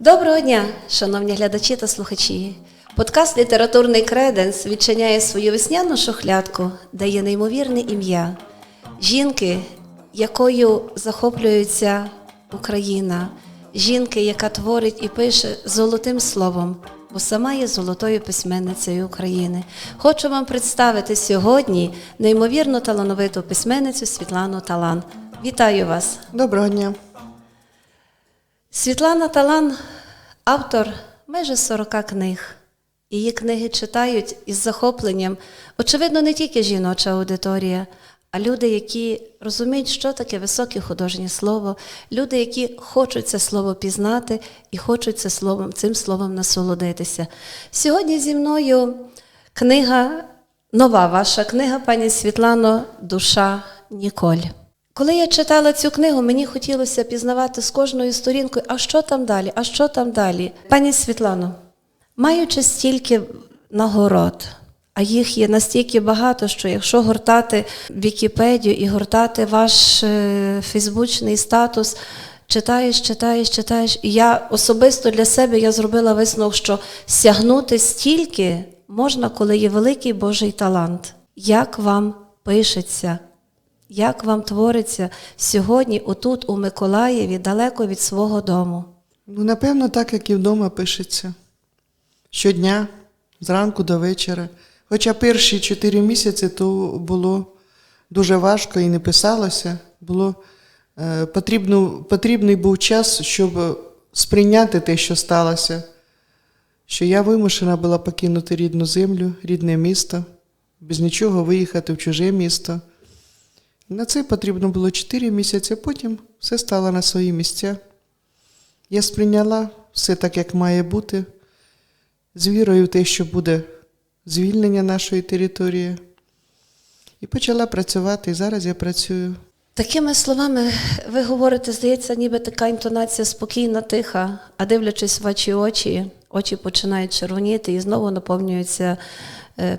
Доброго дня, шановні глядачі та слухачі. Подкаст Літературний креденс відчиняє свою весняну шухлядку, де є неймовірне ім'я жінки, якою захоплюється Україна, жінки, яка творить і пише золотим словом, бо сама є золотою письменницею України. Хочу вам представити сьогодні неймовірно талановиту письменницю Світлану Талан. Вітаю вас! Доброго дня. Світлана Талан автор майже 40 книг. Її книги читають із захопленням, очевидно, не тільки жіноча аудиторія, а люди, які розуміють, що таке високе художнє слово, люди, які хочуть це слово пізнати і хочуть це словом, цим словом насолодитися. Сьогодні зі мною книга, нова ваша книга, пані Світлано, Душа Ніколь. Коли я читала цю книгу, мені хотілося пізнавати з кожною сторінкою, а що там далі, а що там далі. Пані Світлано, маючи стільки нагород, а їх є настільки багато, що якщо гортати Вікіпедію і гортати ваш е, фейсбучний статус, читаєш, читаєш, читаєш. І я особисто для себе я зробила висновок, що сягнути стільки можна, коли є великий Божий талант. Як вам пишеться? Як вам твориться сьогодні, отут, у Миколаєві, далеко від свого дому? Ну, напевно, так, як і вдома пишеться. Щодня, зранку до вечора. Хоча перші чотири місяці то було дуже важко і не писалося. Було, е, потрібно, потрібний був час, щоб сприйняти те, що сталося. Що я вимушена була покинути рідну землю, рідне місто, без нічого виїхати в чуже місто. На це потрібно було 4 місяці, потім все стало на свої місця. Я сприйняла все так, як має бути, з вірою в те, що буде звільнення нашої території. І почала працювати, і зараз я працюю. Такими словами, ви говорите, здається, ніби така інтонація спокійна, тиха, а дивлячись в ваші очі, очі починають червоніти і знову наповнюються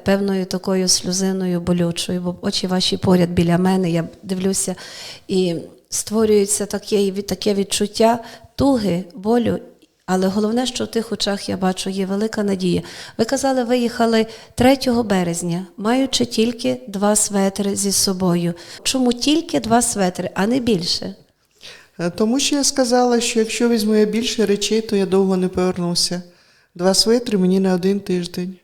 певною такою сльозиною болючою, бо очі ваші поряд біля мене, я дивлюся, і створюється таке, таке відчуття туги, болю. Але головне, що в тих очах я бачу, є велика надія. Ви казали, виїхали 3 березня, маючи тільки два светри зі собою. Чому тільки два светри, а не більше? Е, Тому що я сказала, що якщо візьму я більше речей, то я довго не повернуся. Два светри мені на один тиждень.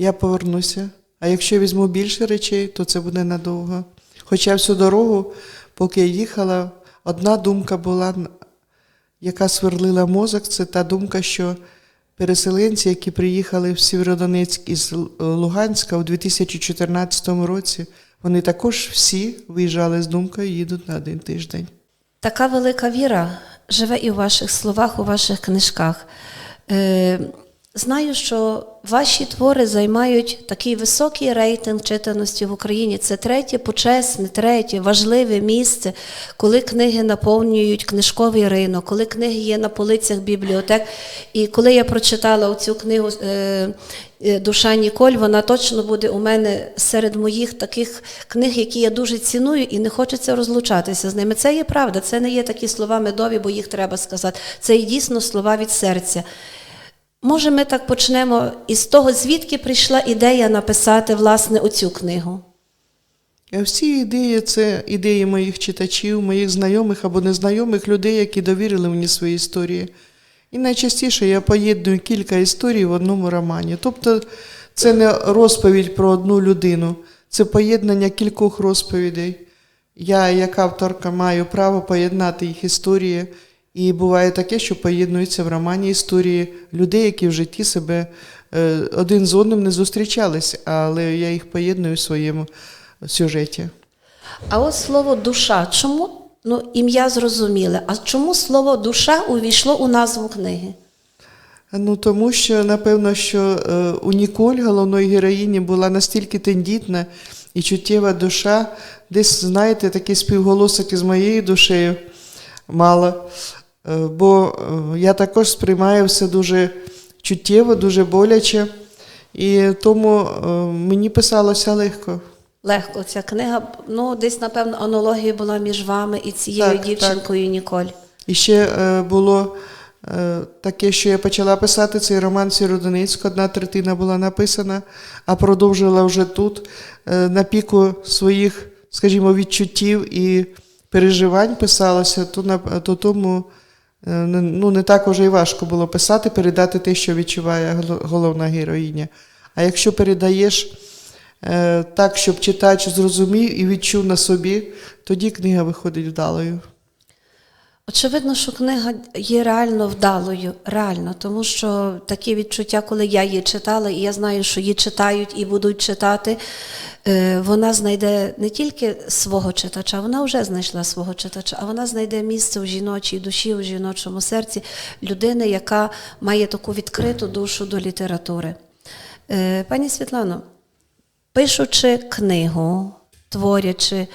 Я повернуся. А якщо візьму більше речей, то це буде надовго. Хоча всю дорогу, поки я їхала, одна думка була, яка сверлила мозок, це та думка, що переселенці, які приїхали в Сєвєродонецьк із Луганська у 2014 році, вони також всі виїжджали з думкою, їдуть на один тиждень. Така велика віра живе і у ваших словах, у ваших книжках. Знаю, що ваші твори займають такий високий рейтинг читаності в Україні. Це третє почесне, третє важливе місце, коли книги наповнюють книжковий ринок, коли книги є на полицях бібліотек. І коли я прочитала цю книгу е, е, Душа Ніколь, вона точно буде у мене серед моїх таких книг, які я дуже ціную, і не хочеться розлучатися з ними. Це є правда, це не є такі слова медові, бо їх треба сказати. Це є дійсно слова від серця. Може, ми так почнемо із того, звідки прийшла ідея написати власне оцю книгу. Всі ідеї це ідеї моїх читачів, моїх знайомих або незнайомих людей, які довірили мені свої історії. І найчастіше я поєдную кілька історій в одному романі. Тобто це не розповідь про одну людину, це поєднання кількох розповідей. Я, як авторка, маю право поєднати їх історії. І буває таке, що поєднуються в романі історії людей, які в житті себе е, один з одним не зустрічались, але я їх поєдную в своєму сюжеті. А от слово душа. Чому ну, ім'я зрозуміле? А чому слово душа увійшло у назву книги? Ну тому що напевно, що е, у Ніколь, головної героїні, була настільки тендітна і чуттєва душа, десь, знаєте, такий співголосок із моєю душею мало. Е, бо е, я також сприймаю все дуже чуттєво, дуже боляче, і тому е, мені писалося легко. Легко ця книга, ну десь, напевно, аналогія була між вами і цією Так, дівчинкою Ніколь. І ще було таке, що я почала писати цей роман в одна третина була написана, а продовжила вже тут на піку своїх, скажімо, відчуттів і переживань писалася, то, на, то тому ну, не так уже і важко було писати, передати те, що відчуває головна героїня. А якщо передаєш е, так, щоб читач зрозумів і відчув на собі, тоді книга виходить вдалою. Очевидно, що книга є реально вдалою, реально, тому що такі відчуття, коли я її читала, і я знаю, що її читають і будуть читати, е, вона знайде не тільки свого читача, вона вже знайшла свого читача, а вона знайде місце у жіночій душі, у жіночому серці людини, яка має таку відкриту душу до літератури. Е, Пані Світлано, пишучи книгу, творячи,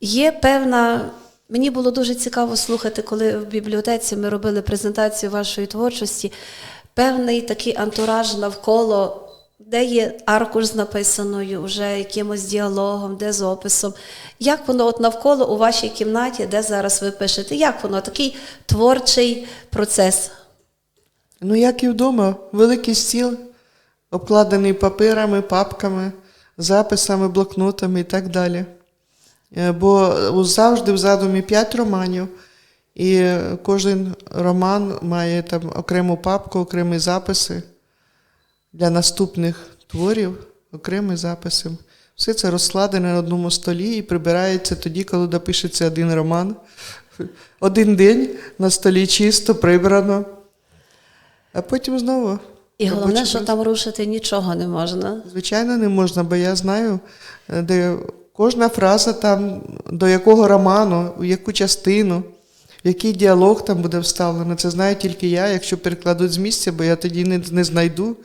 є певна. Мені було дуже цікаво слухати, коли в бібліотеці ми робили презентацію вашої творчості, певний такий антураж навколо, де є аркуш з написаною, вже якимось діалогом, де з описом. Як воно от навколо у вашій кімнаті, де зараз ви пишете? Як воно? Такий творчий процес. Ну, як і вдома, великий стіл, обкладений папирами, папками, записами, блокнотами і так далі. Е, Бо завжди в задумі п'ять романів, і кожен роман має там окрему папку, окремі записи для наступних творів, окремі записи. Все це розкладене на одному столі і прибирається тоді, коли допишеться один роман. Один день на столі чисто прибрано. А потім знову. І головне, що там рушити нічого не можна. Звичайно, не можна, бо я знаю, е, де кожна фраза там, до якого роману, у яку частину, в який діалог там буде вставлено. Це знаю тільки я, якщо перекладуть з місця, бо я тоді не, не знайду.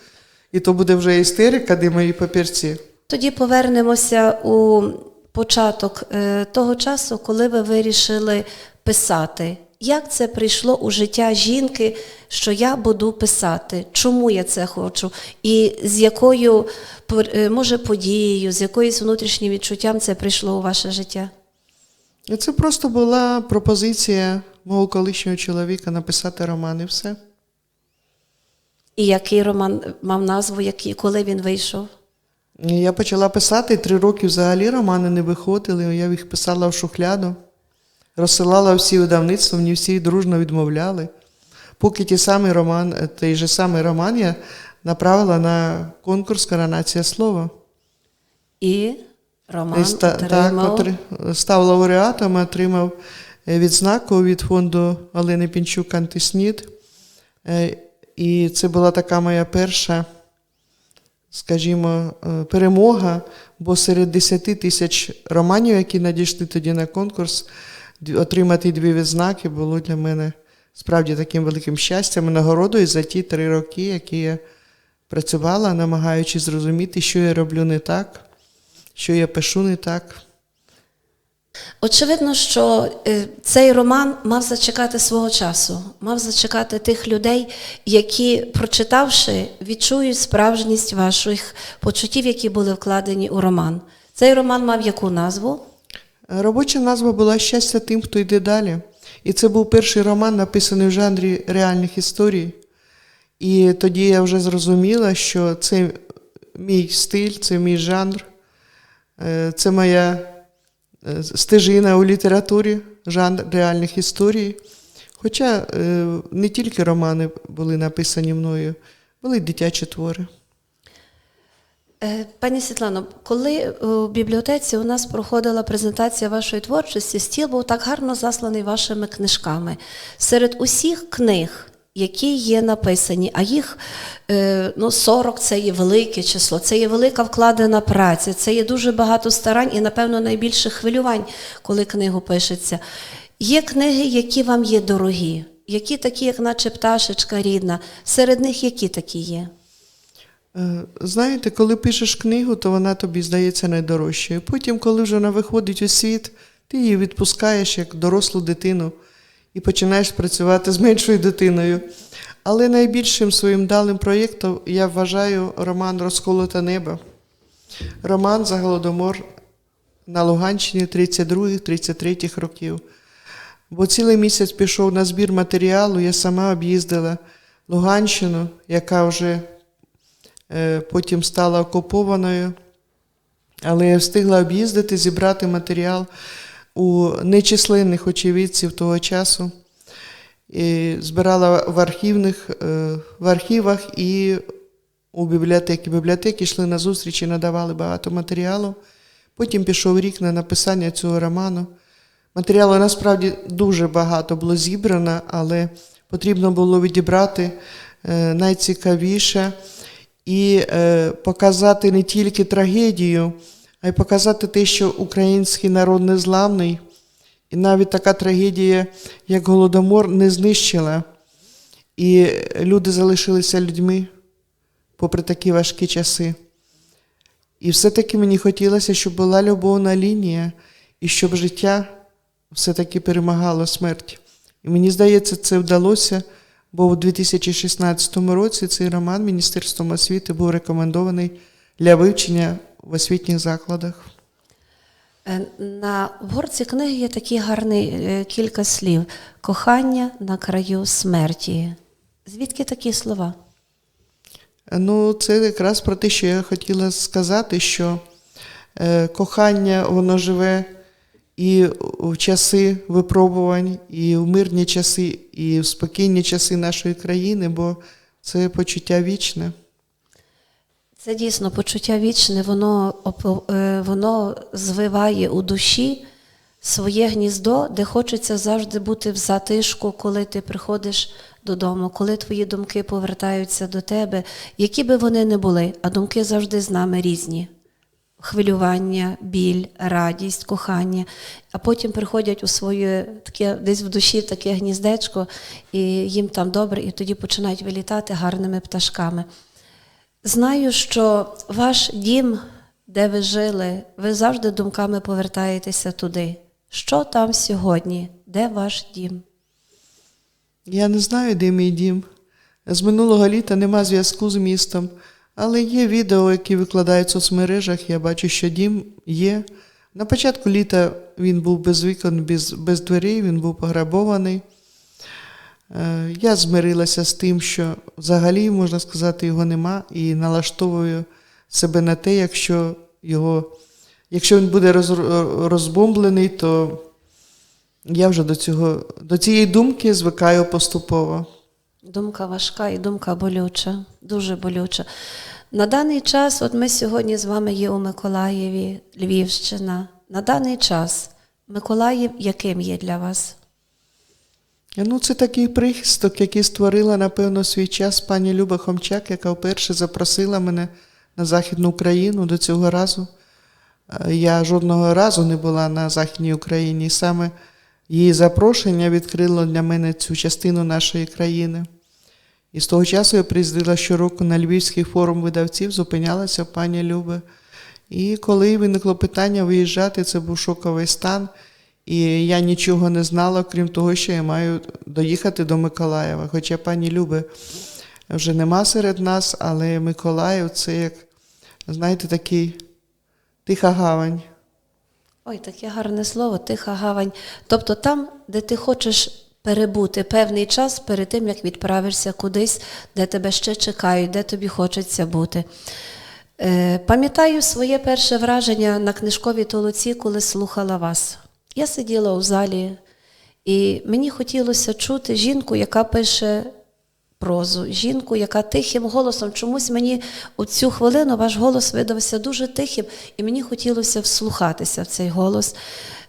І то буде вже істерика, де мої папірці. Тоді повернемося у початок е, того часу, коли ви вирішили писати. Як це прийшло у життя жінки, що я буду писати? Чому я це хочу? І з якою е, може подією, з якоюсь внутрішнім відчуттям це прийшло у ваше життя? Це просто була пропозиція мого колишнього чоловіка написати роман і все. І який роман мав назву, який, коли він вийшов? Я почала писати, три роки взагалі романи не виходили. Я їх писала в шухляду, розсилала всі видавництва, мені всі дружно відмовляли. Поки ті самий роман, е, той же самий роман я направила на конкурс Коронація слова. І роман І ста- отримав. так, став лауреатом, отримав е, відзнаку від фонду Олени Пінчук Антиснід. Е, І це була така моя перша, скажімо, перемога, бо серед 10 тисяч романів, які надійшли тоді на конкурс, отримати дві відзнаки було для мене справді таким великим щастям і нагородою за ті три роки, які я працювала, намагаючись зрозуміти, що я роблю не так, що я пишу не так. Очевидно, що е, цей роман мав зачекати свого часу, мав зачекати тих людей, які, прочитавши, відчують справжність ваших почуттів, які були вкладені у роман. Цей роман мав яку назву? Робоча назва була Щастя тим, хто йде далі. І це був перший роман, написаний в жанрі реальних історій. І тоді я вже зрозуміла, що це мій стиль, це мій жанр, е, це моя е, стежина у літературі, жанр реальних історій. Хоча е, не тільки романи були написані мною, були й дитячі твори. Е, Пані Світлано, коли у бібліотеці у нас проходила презентація вашої творчості, стіл був так гарно засланий вашими книжками. Серед усіх книг, які є написані, а їх е, ну, 40 це є велике число, це є велика вкладена праця, це є дуже багато старань і, напевно, найбільше хвилювань, коли книгу пишеться. Є книги, які вам є дорогі, які такі, як наче пташечка рідна. Серед них які такі є? Е, Знаєте, коли пишеш книгу, то вона тобі здається найдорожчою. Потім, коли вже вона виходить у світ, ти її відпускаєш як дорослу дитину і починаєш працювати з меншою дитиною. Але найбільшим своїм далим проєктом я вважаю роман Розколоте небо. Роман за голодомор на Луганщині 32-33 років. Бо цілий місяць пішов на збір матеріалу, я сама об'їздила Луганщину, яка вже потім стала окупованою. Але я встигла об'їздити, зібрати матеріал у нечисленних очевидців того часу. І збирала в, архівних, е, в архівах і у бібліотеки. Бібліотеки йшли на зустрічі, надавали багато матеріалу. Потім пішов рік на написання цього роману. Матеріалу насправді дуже багато було зібрано, але потрібно було відібрати е, найцікавіше і е, показати не тільки трагедію, а й показати те, що український народ незламний, і навіть така трагедія, як Голодомор, не знищила. І люди залишилися людьми попри такі важкі часи. І все-таки мені хотілося, щоб була любовна лінія, і щоб життя все-таки перемагало смерть. І мені здається, це вдалося, бо у 2016 році цей роман Міністерством освіти був рекомендований для вивчення в освітніх закладах. Е, На обгорці книги є такі гарні е, кілька слів: кохання на краю смерті. Звідки такі слова? Ну, це якраз про те, що я хотіла сказати, що е, кохання воно живе і в часи випробувань, і в мирні часи, і в спокійні часи нашої країни, бо це почуття вічне. Це дійсно почуття вічне, воно, е, воно звиває у душі своє гніздо, де хочеться завжди бути в затишку, коли ти приходиш додому, коли твої думки повертаються до тебе, які би вони не були, а думки завжди з нами різні. Хвилювання, біль, радість, кохання, а потім приходять у своє таке десь в душі таке гніздечко, і їм там добре, і тоді починають вилітати гарними пташками. Знаю, що ваш дім, де ви жили, ви завжди думками повертаєтеся туди. Що там сьогодні? Де ваш дім? Я не знаю, де мій дім. З минулого літа нема зв'язку з містом, але є відео, які викладають в соцмережах. Я бачу, що дім є. На початку літа він був без вікон, без, без дверей, він був пограбований. Е, Я змирилася з тим, що взагалі, можна сказати, його нема, і налаштовую себе на те, якщо його, якщо він буде роз- розбомблений, то я вже до, цього, до цієї думки звикаю поступово. Думка важка і думка болюча, дуже болюча. На даний час, от ми сьогодні з вами є у Миколаєві, Львівщина. На даний час Миколаїв яким є для вас? Ну, це такий прихисток, який створила, напевно, свій час пані Люба Хомчак, яка вперше запросила мене на Західну Україну до цього разу. Е, Я жодного разу не була на Західній Україні, і саме її запрошення відкрило для мене цю частину нашої країни. І з того часу я приїздила щороку на Львівський форум видавців, зупинялася пані Люби. І коли виникло питання виїжджати, це був шоковий стан. І я нічого не знала, крім того, що я маю доїхати до Миколаєва. Хоча пані Люби вже нема серед нас, але Миколаїв це як, знаєте, такий тиха гавань. Ой, таке гарне слово, тиха гавань. Тобто там, де ти хочеш перебути певний час перед тим, як відправишся кудись, де тебе ще чекають, де тобі хочеться бути. Е, пам'ятаю своє перше враження на книжковій толоці, коли слухала вас. Я сиділа у залі, і мені хотілося чути жінку, яка пише прозу, жінку, яка тихим голосом, чомусь мені у цю хвилину ваш голос видався дуже тихим, і мені хотілося вслухатися в цей голос.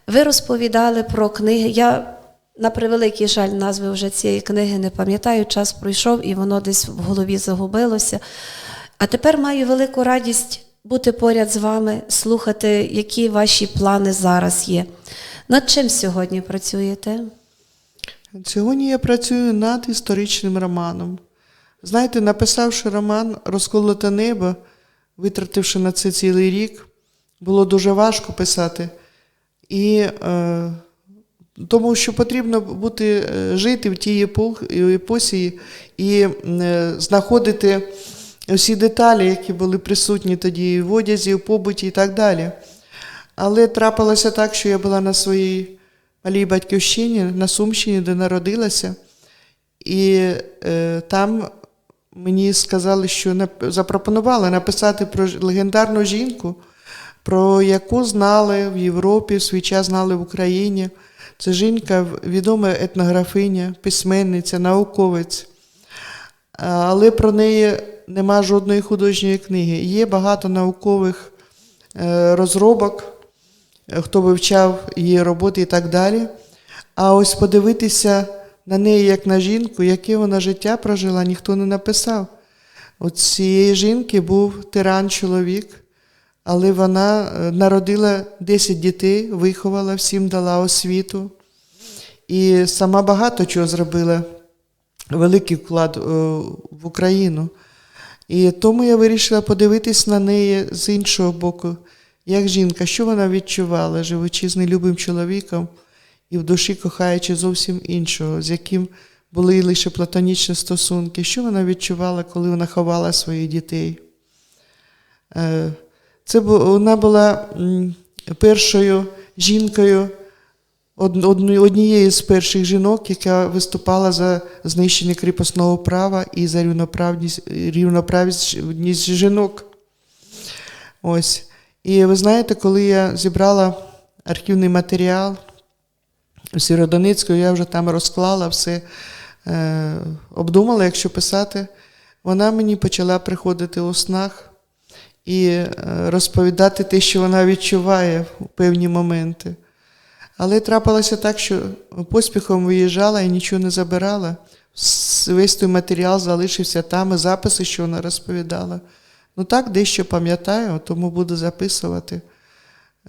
Ви розповідали про книги. Я на превеликий жаль, назви вже цієї книги не пам'ятаю, час пройшов і воно десь в голові загубилося. А тепер маю велику радість бути поряд з вами, слухати, які ваші плани зараз є. Над чим сьогодні працюєте? Сьогодні я працюю над історичним романом. Знаєте, написавши роман Розколоте небо, витративши на це цілий рік, було дуже важко писати. І е, тому що потрібно бути, е, жити в тій епох, епосі і е, знаходити всі деталі, які були присутні тоді в одязі, в побуті і так далі. Але трапилося так, що я була на своїй малій батьківщині на Сумщині, де народилася. І е, там мені сказали, що запропонували написати про легендарну жінку, про яку знали в Європі, в свій час знали в Україні. Це жінка, відома етнографиня, письменниця, науковець. Але про неї нема жодної художньої книги. Є багато наукових е, розробок, е, хто вивчав її роботи і так далі. А ось подивитися на неї як на жінку, яке вона життя прожила, ніхто не написав. От цієї жінки був тиран чоловік, але вона е, народила 10 дітей, виховала, всім дала освіту. І сама багато чого зробила, великий вклад е, в Україну. І тому я вирішила подивитись на неї з іншого боку, як жінка, що вона відчувала, живучи з нелюбим чоловіком і в душі кохаючи зовсім іншого, з яким були лише платонічні стосунки, що вона відчувала, коли вона ховала своїх дітей. Це вона була першою жінкою, однією з перших жінок, яка виступала за знищення кріпосного права і за рівноправність, рівноправність жінок. Ось. І ви знаєте, коли я зібрала архівний матеріал у Сєродоницьку, я вже там розклала все, е, обдумала, якщо писати, вона мені почала приходити у снах і е, розповідати те, що вона відчуває в певні моменти. Але трапилося так, що поспіхом виїжджала і нічого не забирала. Весь той матеріал залишився там, і записи, що вона розповідала. Ну так, дещо пам'ятаю, тому буду записувати.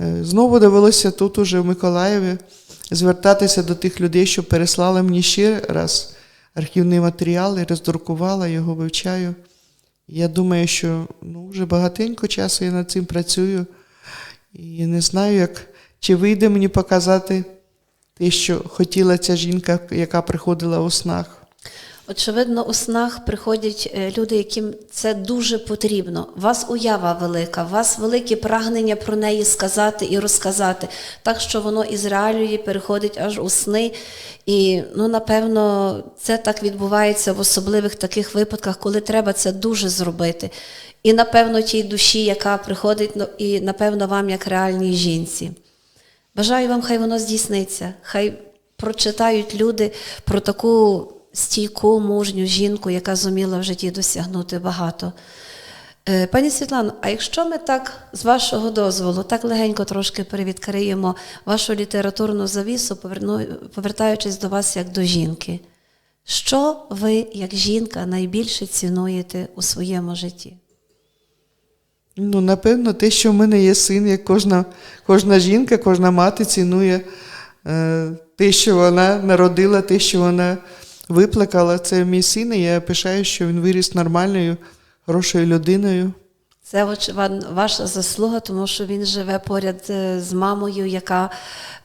Е, Знову довелося тут, уже в Миколаєві, звертатися до тих людей, що переслали мені ще раз архівний матеріал і роздрукувала його, вивчаю. Я думаю, що ну, вже багатенько часу я над цим працюю. І не знаю, як, чи вийде мені показати те, що хотіла ця жінка, яка приходила у снах. Очевидно, у снах приходять е, люди, яким це дуже потрібно. У вас уява велика, у вас велике прагнення про неї сказати і розказати, так що воно із реалії переходить аж у сни. І ну, напевно, це так відбувається в особливих таких випадках, коли треба це дуже зробити. І напевно тій душі, яка приходить, ну, і напевно вам як реальній жінці. Бажаю вам, хай воно здійсниться, хай прочитають люди про таку стійку, мужню жінку, яка зуміла в житті досягнути багато. Е, Пані Світлано, а якщо ми так, з вашого дозволу, так легенько трошки перевідкриємо вашу літературну завісу, повертаючись до вас як до жінки, що ви, як жінка, найбільше цінуєте у своєму житті? Ну, напевно, те, що в мене є син, як кожна, кожна жінка, кожна мати цінує е, те, що вона народила, те, що вона виплакала. Це мій син, і я пишаю, що він виріс нормальною, хорошою людиною. Це ваша заслуга, тому що він живе поряд е, з мамою, яка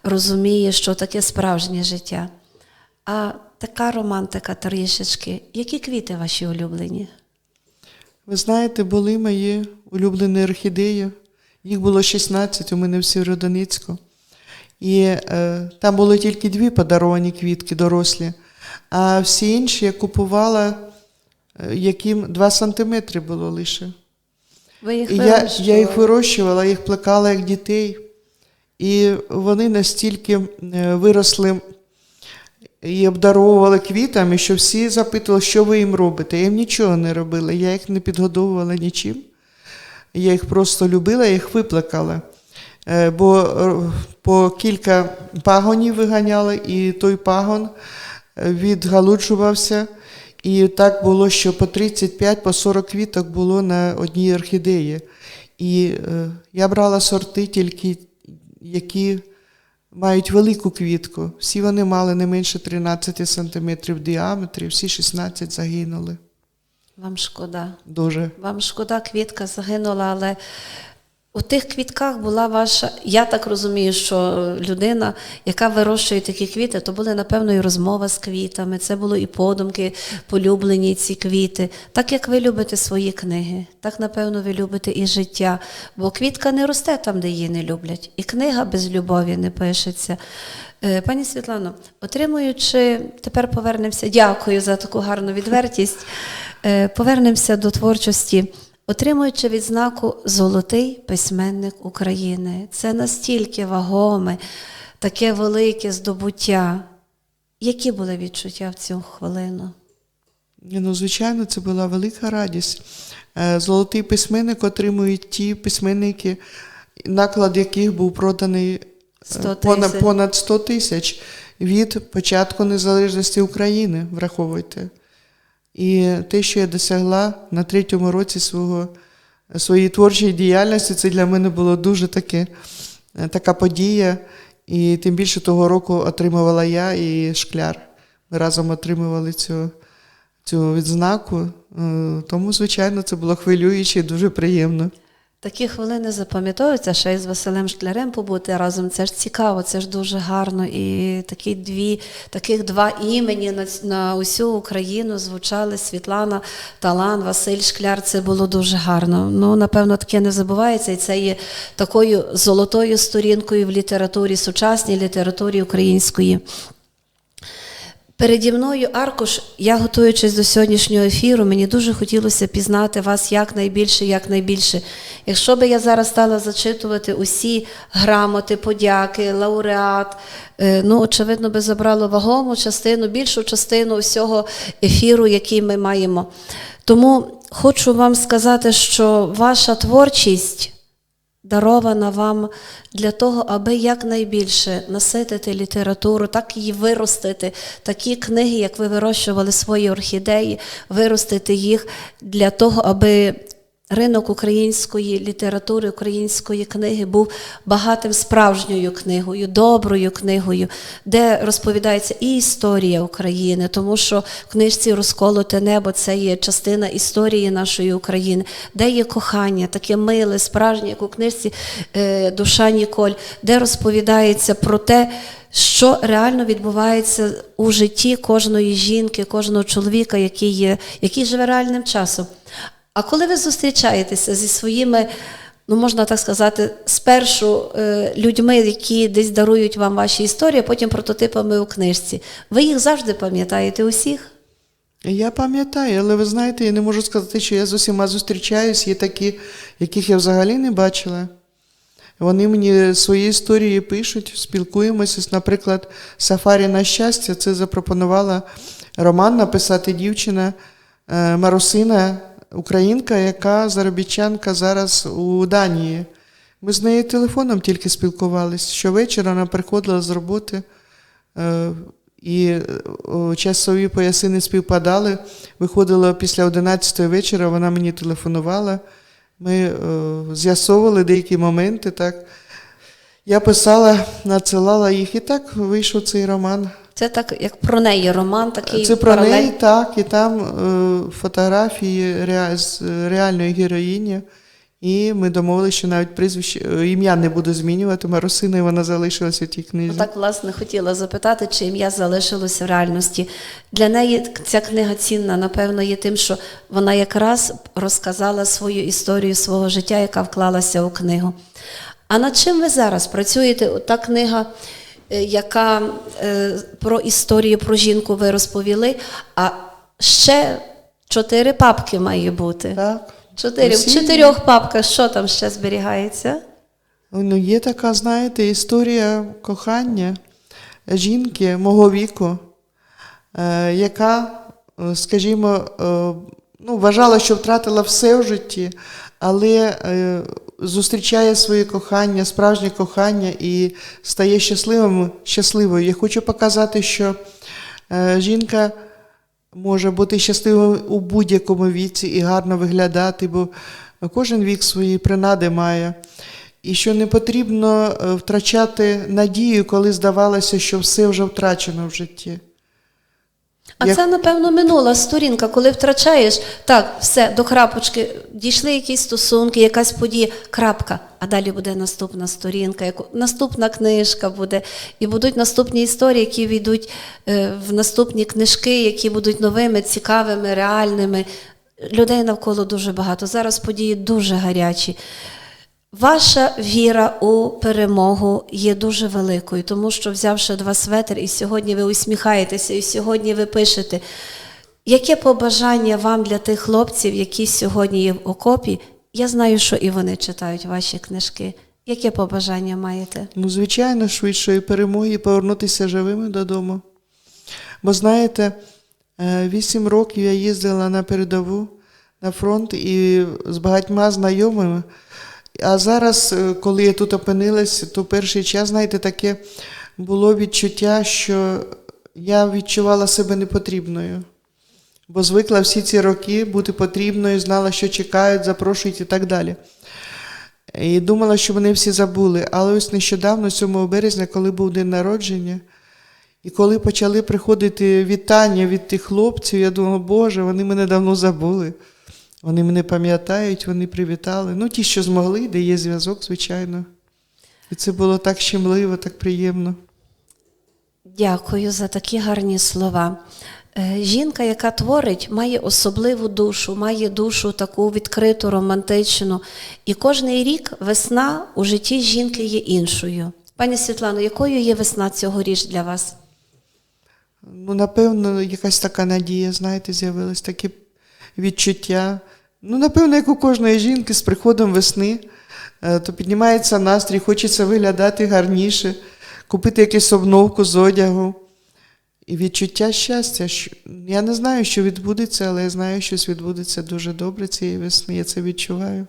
розуміє, що таке справжнє життя. А така романтика трішечки. Які квіти ваші улюблені? Ви знаєте, були мої улюблені орхідеї. Їх було 16 у мене в Сєвєродонецьку. І е, там були тільки дві подаровані квітки дорослі, а всі інші я купувала, е, яким 2 сантиметри було лише. Ви їх І я, я їх вирощувала, їх плекала як дітей. І вони настільки е, виросли і обдаровували квітами, що всі запитували, що ви їм робите. Я їм нічого не робила, я їх не підгодовувала нічим. Я їх просто любила, я їх виплекала. Е, Бо по кілька пагонів виганяли, і той пагон відгалуджувався. І так було, що по 35, по 40 квіток було на одній орхідеї. І е, я брала сорти тільки, які мають велику квітку. Всі вони мали не менше 13 сантиметрів діаметрі, всі 16 загинули. Вам шкода. Дуже. Вам шкода, квітка загинула, але У тих квітках була ваша, я так розумію, що людина, яка вирощує такі квіти, то була, напевно, і розмова з квітами, це було і подумки, полюблені ці квіти. Так як ви любите свої книги, так, напевно, ви любите і життя. Бо квітка не росте там, де її не люблять, і книга без любові не пишеться. Е, Пані Світлано, отримуючи, тепер повернемося, дякую за таку гарну відвертість. Е, Повернемося до творчості. Отримуючи відзнаку Золотий письменник України. Це настільки вагоме, таке велике здобуття. Які були відчуття в цю хвилину? Ну, звичайно, це була велика радість. Е, Золотий письменник отримують ті письменники, наклад яких був проданий е, 100 понад, тисяч. понад 100 тисяч від початку незалежності України, враховуйте. І те, що я досягла на третьому році свого, своєї творчої діяльності, це для мене було дуже таке, е, така подія. І тим більше того року отримувала я і Шкляр. Ми разом отримували цю, цю відзнаку. Е, Тому, звичайно, це було хвилююче і дуже приємно. Такі хвилини запам'ятовуються, ще й з Василем Шклярем побути разом. Це ж цікаво, це ж дуже гарно. І такі дві, таких два імені на, на усю Україну звучали Світлана Талан, Василь Шкляр. Це було дуже гарно. Ну, напевно, таке не забувається, і це є такою золотою сторінкою в літературі, сучасній літературі української. Переді мною аркуш, я готуючись до сьогоднішнього ефіру, мені дуже хотілося пізнати вас якнайбільше, якнайбільше. Якщо би я зараз стала зачитувати усі грамоти, подяки, лауреат, е, ну, очевидно, би забрало вагому частину, більшу частину всього ефіру, який ми маємо. Тому хочу вам сказати, що ваша творчість дарована вам для того, аби якнайбільше наситити літературу, так її виростити, такі книги, як ви вирощували свої орхідеї, виростити їх для того, аби ринок української літератури, української книги був багатим справжньою книгою, доброю книгою, де розповідається і історія України, тому що в книжці Розколоте небо це є частина історії нашої України, де є кохання, таке миле, справжнє, як у книжці е, Душа Ніколь, де розповідається про те, що реально відбувається у житті кожної жінки, кожного чоловіка, який, є, який живе реальним часом. А коли ви зустрічаєтеся зі своїми, ну можна так сказати, спершу е, людьми, які десь дарують вам ваші історії, а потім прототипами у книжці, ви їх завжди пам'ятаєте усіх? Я пам'ятаю, але ви знаєте, я не можу сказати, що я з усіма зустрічаюсь, є такі, яких я взагалі не бачила. Вони мені свої історії пишуть, спілкуємося. Наприклад, Сафарі на щастя, це запропонувала роман написати дівчина е, Марусина, українка, яка заробітчанка зараз у Данії. Ми з нею телефоном тільки спілкувалися. Щовечора вона приходила з роботи. Е, і о, часові пояси не співпадали. Виходила після 11 вечора, вона мені телефонувала. Ми е, з'ясовували деякі моменти. Так. Я писала, надсилала їх, і так вийшов цей роман. Це так, як про неї роман, такий Це про паралель. неї, так, і там е, фотографії rea- з е, реальної героїні. І ми домовилися, що навіть прізвище, е, ім'я не буду змінювати. Марусина, і вона залишилася в тій книзі. Так, власне, хотіла запитати, чи ім'я залишилося в реальності. Для неї ця книга цінна, напевно, є тим, що вона якраз розказала свою історію свого життя, яка вклалася у книгу. А над чим ви зараз працюєте? Та книга, яка е, про історію про жінку ви розповіли, а ще чотири папки має бути. Так. Чотири. В чотирьох папках що там ще зберігається? Ну, є така, знаєте, історія кохання жінки мого віку, е, яка, е, скажімо, е, ну, вважала, що втратила все в житті, але е, зустрічає своє кохання, справжнє кохання і стає щасливим, щасливою. Я хочу показати, що е, жінка може бути щасливою у будь-якому віці і гарно виглядати, бо кожен вік свої принади має. І що не потрібно е, втрачати надію, коли здавалося, що все вже втрачено в житті. А Як- це, напевно, минула сторінка, коли втрачаєш, так, все, до крапочки, дійшли якісь стосунки, якась подія, крапка. А далі буде наступна сторінка, наступна книжка буде, і будуть наступні історії, які війдуть е, в наступні книжки, які будуть новими, цікавими, реальними. Людей навколо дуже багато. Зараз події дуже гарячі. Ваша віра у перемогу є дуже великою, тому що взявши два светр, і сьогодні ви усміхаєтеся, і сьогодні ви пишете. Яке побажання вам для тих хлопців, які сьогодні є в окопі? Я знаю, що і вони читають ваші книжки. Яке побажання маєте? Ну, звичайно, швидшої перемоги повернутися живими додому. Бо знаєте, е, вісім років я їздила на передову на фронт і з багатьма знайомими. А зараз, е, коли я тут опинилась, то перший час, знаєте, таке було відчуття, що я відчувала себе непотрібною. Бо звикла всі ці роки бути потрібною, знала, що чекають, запрошують і так далі. І думала, що вони всі забули. Але ось нещодавно, 7 березня, коли був день народження, і коли почали приходити вітання від тих хлопців, я думала, Боже, вони мене давно забули. Вони мене пам'ятають, вони привітали. Ну, ті, що змогли, де є зв'язок, звичайно. І це було так щемливо, так приємно. Дякую за такі гарні слова. Е, Жінка, яка творить, має особливу душу, має душу таку відкриту, романтичну. І кожний рік весна у житті жінки є іншою. Пані Світлано, якою є весна цьогоріч для вас? Ну, напевно, якась така надія, знаєте, з'явилась, таке відчуття. Ну, напевно, як у кожної жінки з приходом весни, е, то піднімається настрій, хочеться виглядати гарніше, купити якусь обновку з одягу. І відчуття щастя. Я не знаю, що відбудеться, але я знаю, що щось відбудеться дуже добре цієї весни. Я це відчуваю.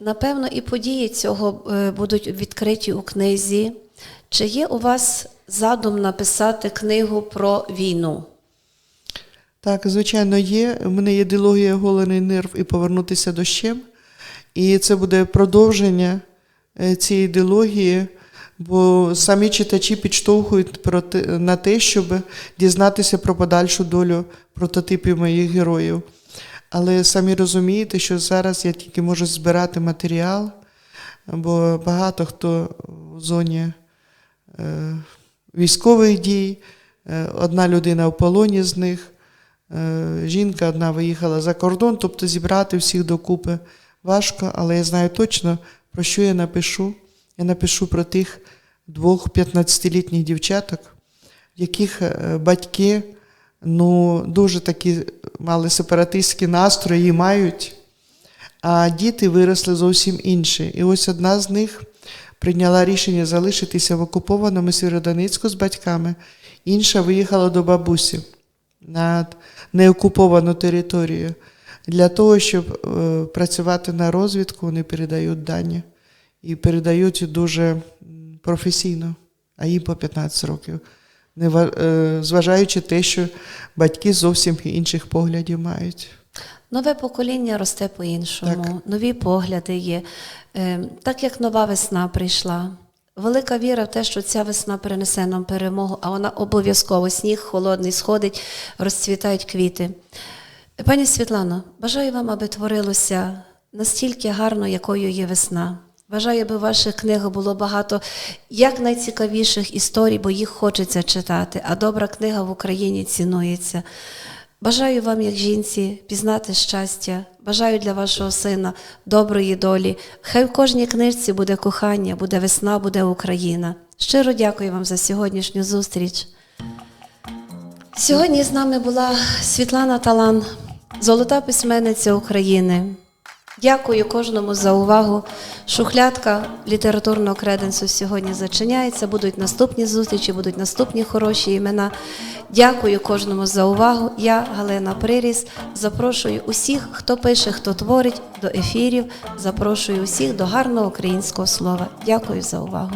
Напевно, і події цього е, будуть відкриті у книзі. Чи є у вас задум написати книгу про війну? Так, звичайно, є. У мене є дилогія голений нерв і повернутися дощем. І це буде продовження е, цієї дилогії, бо самі читачі підштовхують на те, щоб дізнатися про подальшу долю прототипів моїх героїв. Але самі розумієте, що зараз я тільки можу збирати матеріал, бо багато хто в зоні е, військових дій, е, одна людина в полоні з них. Е, Жінка одна виїхала за кордон, тобто зібрати всіх докупи важко, але я знаю точно, про що я напишу. Я напишу про тих двох 15-літніх дівчаток, яких е, батьки ну, дуже такі мали сепаратистські настрої мають, а діти виросли зовсім інші. І ось одна з них прийняла рішення залишитися в окупованому Сєвєродонецьку з батьками, інша виїхала до бабусі на неокуповану територію. Для того, щоб е, працювати на розвідку, вони передають дані і передають дуже професійно, а їм по 15 років. Не е, зважаючи те, що батьки зовсім інших поглядів мають. Нове покоління росте по-іншому, нові погляди є. Е, Так як нова весна прийшла. Велика віра в те, що ця весна принесе нам перемогу, а вона обов'язково сніг холодний сходить, розцвітають квіти. Пані Світлано, бажаю вам, аби творилося настільки гарно, якою є весна. Бажаю, аби в ваших книгах було багато як найцікавіших історій, бо їх хочеться читати, а добра книга в Україні цінується. Бажаю вам, як жінці, пізнати щастя. Бажаю для вашого сина доброї долі. Хай в кожній книжці буде кохання, буде весна, буде Україна. Щиро дякую вам за сьогоднішню зустріч. Сьогодні з нами була Світлана Талан, золота письменниця України. Дякую кожному за увагу. Шухлядка літературного креденсу сьогодні зачиняється. Будуть наступні зустрічі, будуть наступні хороші імена. Дякую кожному за увагу. Я, Галина Приріс, запрошую усіх, хто пише, хто творить до ефірів. Запрошую усіх до гарного українського слова. Дякую за увагу.